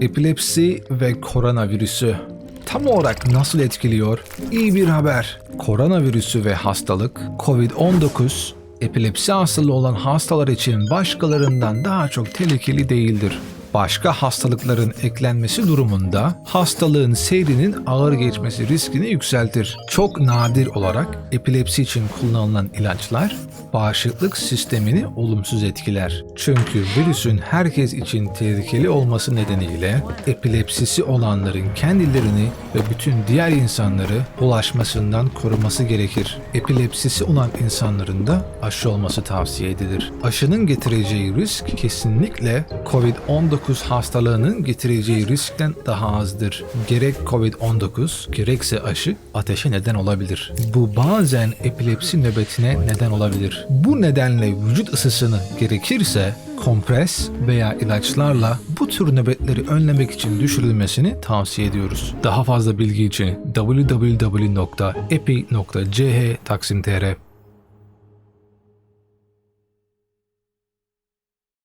Epilepsi ve koronavirüsü tam olarak nasıl etkiliyor? İyi bir haber. Koronavirüsü ve hastalık COVID-19 epilepsi hastalığı olan hastalar için başkalarından daha çok tehlikeli değildir. Başka hastalıkların eklenmesi durumunda hastalığın seyrinin ağır geçmesi riskini yükseltir. Çok nadir olarak epilepsi için kullanılan ilaçlar bağışıklık sistemini olumsuz etkiler. Çünkü virüsün herkes için tehlikeli olması nedeniyle epilepsisi olanların kendilerini ve bütün diğer insanları bulaşmasından koruması gerekir. Epilepsisi olan insanların da aşı olması tavsiye edilir. Aşının getireceği risk kesinlikle COVID-19 hastalığının getireceği riskten daha azdır. Gerek COVID-19 gerekse aşı ateşe neden olabilir. Bu bazen epilepsi nöbetine neden olabilir. Bu nedenle vücut ısısını gerekirse kompres veya ilaçlarla bu tür nöbetleri önlemek için düşürülmesini tavsiye ediyoruz. Daha fazla bilgi için www.epi.ch taksim.tr